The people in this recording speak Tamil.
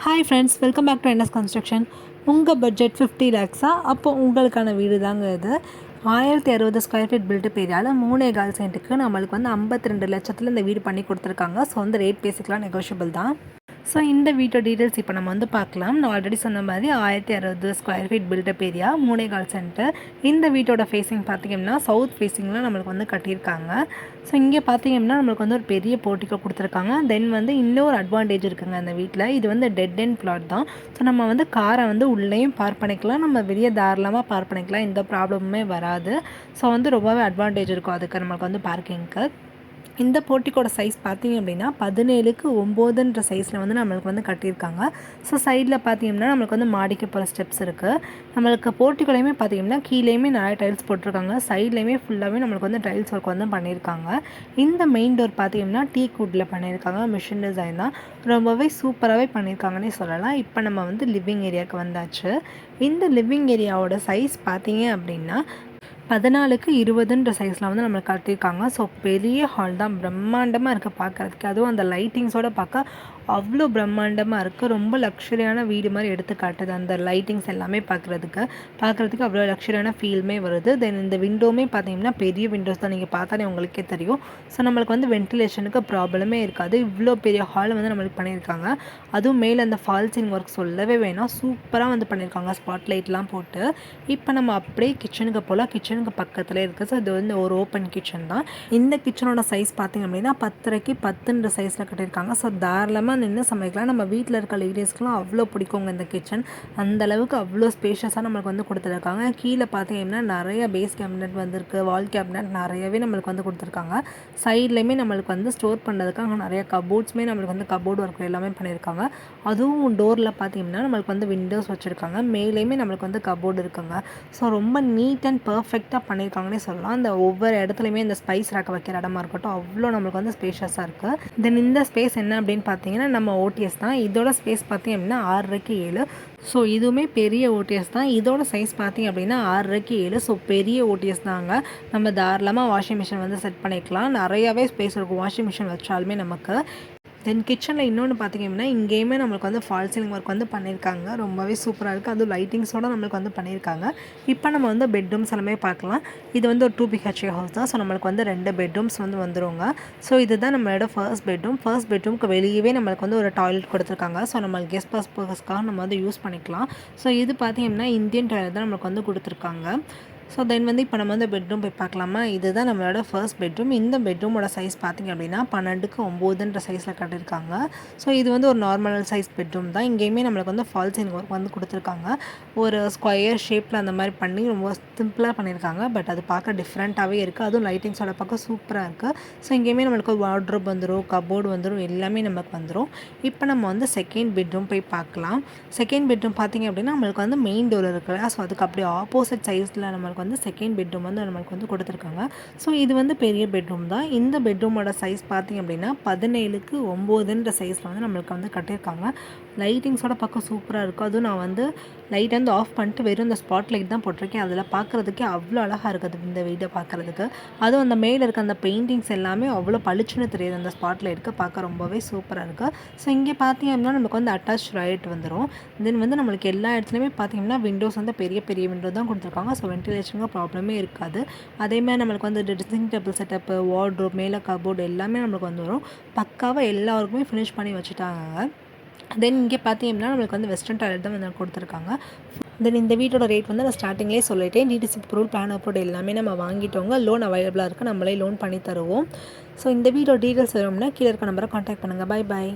Hi friends welcome back to NS construction உங்கள் பட்ஜெட் ஃபிஃப்டி லேக்ஸா அப்போ உங்களுக்கான வீடு தாங்க இது. ஆயிரத்தி அறுபது ஸ்கொயர் ஃபீட் பில்டு ஏரியாவில் மூணே கால் சென்ட்டுக்கு நம்மளுக்கு வந்து ஐம்பத்தி ரெண்டு லட்சத்தில் இந்த வீடு பண்ணி கொடுத்துருக்காங்க. ஸோ வந்து ரேட் பேசிக்கலாம் நெகோஷியபிள் தான். ஸோ இந்த வீட்டோட டீட்டெயில்ஸ் இப்போ நம்ம வந்து பார்க்கலாம். நான் ஆல்ரெடி சொன்ன மாதிரி ஆயிரத்தி அறுபது ஸ்கொயர் ஃபீட் பில்டப் ஏரியா மூணே கால் சென்டர் இந்த வீட்டோட ஃபேஸிங் பார்த்திங்கன்னா சவுத் ஃபேஸிங்கில் நம்மளுக்கு வந்து கட்டியிருக்காங்க. ஸோ இங்கே பார்த்தீங்கன்னா நம்மளுக்கு வந்து ஒரு பெரிய போர்ட்டிக்கோ கொடுத்துருக்காங்க. தென் வந்து இன்னொரு அட்வான்டேஜ் இருக்குங்க அந்த வீட்டில் இது வந்து டெட் அண்ட் பிளாட் தான். ஸோ நம்ம வந்து காரை வந்து உள்ளேயும் பார்க் பண்ணிக்கலாம். நம்ம வெளியே தாராளமாக பார்க் பண்ணிக்கலாம். எந்த ப்ராப்ளமுமே வராது. ஸோ வந்து ரொம்பவே அட்வான்டேஜ் இருக்கும். அதுக்கு நம்மளுக்கு வந்து பார்க்கிங்க்கு இந்த போட்டிக்கோட சைஸ் பார்த்தீங்க அப்படின்னா பதினேழுக்கு ஒம்போதுன்ற சைஸில் வந்து நம்மளுக்கு வந்து கட்டியிருக்காங்க. ஸோ சைடில் பார்த்தீங்கன்னா நம்மளுக்கு வந்து மாடிக்கு போகிற ஸ்டெப்ஸ் இருக்குது நம்மளுக்கு போட்டிக்கோலையுமே பார்த்தீங்கன்னா கீழேயுமே நிறைய டைல்ஸ் போட்டிருக்காங்க. சைட்லேயுமே ஃபுல்லாகவே நம்மளுக்கு வந்து டைல்ஸ் ஒர்க் வந்து பண்ணியிருக்காங்க. இந்த மெயின் டோர் பார்த்தீங்கன்னா டீ குட்டில் பண்ணியிருக்காங்க. மிஷின் டிசைன் தான். ரொம்பவே சூப்பராகவே பண்ணியிருக்காங்கன்னே சொல்லலாம். இப்போ நம்ம வந்து லிவிங் ஏரியாவுக்கு வந்தாச்சு. இந்த லிவிங் ஏரியாவோட சைஸ் பார்த்தீங்க அப்படின்னா பதினாலுக்கு இருபதுன்ற சைஸில் வந்து நம்மளுக்கு கட்டியிருக்காங்க. ஸோ பெரிய ஹால் தான். பிரம்மாண்டமாக இருக்குது பார்க்குறதுக்கு. அதுவும் அந்த லைட்டிங்ஸோடு பார்க்க அவ்வளோ பிரம்மாண்டமாக இருக்குது ரொம்ப லக்ஸரியான வீடு மாதிரி எடுத்து காட்டுது அந்த லைட்டிங்ஸ் எல்லாமே பார்க்குறதுக்கு. பார்க்குறதுக்கு அவ்வளோ லக்ஸரியான ஃபீல்மே வருது. தென் இந்த விண்டோமே பார்த்தீங்கன்னா பெரிய விண்டோஸ் தான். நீங்கள் பார்த்தாலே உங்களுக்கே தெரியும். ஸோ நம்மளுக்கு வந்து வென்டிலேஷனுக்கு ப்ராப்ளமே இருக்காது. இவ்வளோ பெரிய ஹால் வந்து நம்மளுக்கு பண்ணியிருக்காங்க. அதுவும் மேலே அந்த ஃபால்சிங் ஒர்க் சொல்லவே வேணாம். சூப்பராக வந்து பண்ணியிருக்காங்க. ஸ்பாட் லைட்லாம் போட்டு. இப்போ நம்ம அப்படியே கிச்சனுக்கு போல் கிச்சனுக்கு பக்கத்தில் இருக்குது ஸோ இது வந்து ஒரு ஓப்பன் கிச்சன் தான். இந்த கிச்சனோட சைஸ் பார்த்திங்க அப்படின்னா பத்தரைக்கு பத்துன்ற சைஸில் கட்டியிருக்காங்க. ஸோ தாராளமாக நின்று சமைக்கலாம். நம்ம வீட்டில் இருக்க லேடிஸ்க்குலாம் அவ்வளோ பிடிக்குங்க இந்த கிச்சன் அந்தளவுக்கு அவ்வளோ ஸ்பேஷியஸாக நம்மளுக்கு வந்து கொடுத்துருக்காங்க. கீழே பார்த்தீங்கன்னா நிறைய பேஸ் கேபினட் வந்திருக்கு. வால் கேபினட் நிறையவே நம்மளுக்கு வந்து கொடுத்துருக்காங்க. சைட்லேயுமே நம்மளுக்கு வந்து ஸ்டோர் பண்ணுறதுக்காக நிறைய கபோர்ட்ஸுமே நம்மளுக்கு வந்து கபோர்டு ஒர்க் எல்லாமே பண்ணியிருக்காங்க. அதுவும் டோரில் பார்த்திங்கன்னா நம்மளுக்கு வந்து விண்டோஸ் வச்சுருக்காங்க. மேலேயுமே நம்மளுக்கு வந்து கபோர்டு இருக்குங்க. ஸோ ரொம்ப நீட் அண்ட் பர்ஃபெக்ட் பர்ஃபெக்டாக பண்ணியிருக்காங்கன்னே சொல்லலாம். அந்த ஒவ்வொரு இடத்துலையுமே இந்த ஸ்பைஸ் ரேக்க வைக்கிற இடமா இருக்கட்டும் அவ்வளோ நம்மளுக்கு வந்து ஸ்பேஷியஸாக இருக்குது தென் இந்த ஸ்பேஸ் என்ன அப்படின்னு பார்த்தீங்கன்னா நம்ம ஓடிஎஸ் தான். இதோட ஸ்பேஸ் பார்த்தீங்க அப்படின்னா ஆறரைக்கு ஏழு. ஸோ இதுவுமே பெரிய ஓடிஎஸ் தான். இதோட சைஸ் பார்த்திங்க அப்படின்னா ஆறரைக்கு ஏழு. ஸோ பெரிய ஓடிஎஸ் தாங்க. நம்ம தாராளமாக வாஷிங் மிஷின் வந்து செட் பண்ணிக்கலாம். நிறையாவே ஸ்பேஸ் இருக்கும் வாஷிங் மிஷின் வச்சாலுமே நமக்கு. தென் கிச்சனில் இன்னொன்று பார்த்திங்க அப்படின்னா இங்கேயுமே நம்மளுக்கு வந்து ஃபால் சீலிங் ஒர்க் வந்து பண்ணியிருக்காங்க ரொம்பவே சூப்பராக இருக்குது அதுவும் லைட்டிங்ஸோடு நம்மளுக்கு வந்து பண்ணியிருக்காங்க இப்போ நம்ம வந்து பெட்ரூம்ஸ் எல்லாமே பார்க்கலாம். இது வந்து ஒரு டூ பிஹெச்ஏ ஹவுஸ் தான். ஸோ நம்மளுக்கு வந்து ரெண்டு பெட்ரூம்ஸ் வந்து வந்துருங்க. ஸோ இதுதான் நம்மளோட ஃபர்ஸ்ட் பெட்ரூம் ஃபர்ஸ்ட் பெட்ரூம்க்கு வெளியவே நம்மளுக்கு வந்து ஒரு டாய்லெட் கொடுத்துருக்காங்க. ஸோ நம்மளுக்கு கெஸ்ட் பர்பஸ்க்காக நம்ம வந்து யூஸ் பண்ணிக்கலாம். ஸோ இது பார்த்திங்கன்னா இந்தியன் டாய்லெட் தான் நம்மளுக்கு வந்து கொடுத்துருக்காங்க. ஸோ தென் வந்து இப்போ நம்ம வந்து பெட்ரூம் போய் பார்க்கலாமா? இதுதான் நம்மளோட ஃபர்ஸ்ட் பெட்ரூம் இந்த பெட்ரூமோட சைஸ் பார்த்திங்க அப்படின்னா பன்னெண்டுக்கு ஒம்போதுன்ற சைஸில் கட்டியிருக்காங்க. ஸோ இது வந்து ஒரு நார்மல் சைஸ் பெட்ரூம் தான். இங்கேயுமே நம்மளுக்கு வந்து ஃபால்ஸ் சீலிங் ஒர்க் வந்து கொடுத்துருக்காங்க. ஒரு ஸ்கொயர் ஷேப்பில் அந்த மாதிரி பண்ணி ரொம்ப சிம்பிளாக பண்ணியிருக்காங்க. பட் அது பார்க்க டிஃப்ரெண்ட்டாகவே இருக்குது அதுவும் லைட்டிங்ஸோட பார்க்க சூப்பராக இருக்குது ஸோ இங்கேயுமே நம்மளுக்கு வார்ட்ரோப் வந்துடும் கபோர்டு வந்துடும் எல்லாமே நமக்கு வந்துடும் இப்போ நம்ம வந்து செகண்ட் பெட்ரூம் போய் பார்க்கலாம். செகண்ட் பெட்ரூம் பார்த்திங்க அப்படின்னா நம்மளுக்கு வந்து மெயின் டோர் இருக்குல்ல ஸோ அதுக்கு அப்படியே ஆப்போசிட் சைஸில் நம்மளுக்கு வந்து செகண்ட் பெட்ரூம் வந்து நம்மளுக்கு வந்து கொடுத்துருக்காங்க. ஸோ இது வந்து பெரிய பெட்ரூம் தான். இந்த பெட்ரூமோட சைஸ் பார்த்திங்க அப்படின்னா பதினேழுக்கு ஒம்போதுன்ற சைஸில் வந்து நம்மளுக்கு வந்து கட்டியிருக்காங்க. லைட்டிங்ஸோட பக்கம் சூப்பராக இருக்கும். அதுவும் நான் வந்து லைட் வந்து ஆஃப் பண்ணிட்டு வெறும் இந்த ஸ்பாட் லைட் தான் போட்டிருக்கேன். அதில் பார்க்குறதுக்கே அவ்வளோ அழகாக இருக்குது இந்த வீடை பார்க்குறதுக்கு. அதுவும் அந்த மேலே இருக்க அந்த பெயிண்டிங்ஸ் எல்லாமே அவ்வளோ பளிச்சுன்னு தெரியுது. அந்த ஸ்பாட் லைட்டுக்கு பார்க்க ரொம்பவே சூப்பராக இருக்குது ஸோ இங்கே பார்த்தீங்க அப்படின்னா நமக்கு வந்து அட்டாச் ரைட் வந்துடும் தென் வந்து நம்மளுக்கு எல்லா இடத்துலையுமே பார்த்திங்கன்னா விண்டோஸ் வந்து பெரிய பெரிய விண்டோ தான் கொடுத்துருக்காங்க. ஸோ வென்டிலேஷனுக்கு ப்ராப்ளமே இருக்காது. அதேமாதிரி நம்மளுக்கு வந்து ட்ரெஸ்ஸிங் டேபிள் செட்டப்பு வார்ட்ரோப் மேலே கபோர்டு எல்லாமே நம்மளுக்கு வந்து வரும். பக்காவாக எல்லாருக்குமே ஃபினிஷ் பண்ணி வச்சுட்டாங்க. தென் இங்கே பார்த்தீங்கன்னா நம்மளுக்கு வந்து வெஸ்டர்ன் டாய்லெட் தான் வந்து கொடுத்துருக்காங்க. தென் இந்த வீட்டோட ரேட் வந்து நான் ஸ்டார்டிங்லேயே சொல்லிட்டேன். டிடிசி ப்ரூவ் பிளான் அப்ரூவ் எல்லாமே நம்ம வாங்கிட்டோங்க. லோன் அவைலபிளாக இருக்குது நம்மளே லோன் பண்ணி தருவோம். ஸோ இந்த வீட்டோட டீட்டெயில்ஸ் வேணும்னா கீழே இருக்க நம்பரை காண்டாக்ட் பண்ணுங்கள் பை பாய்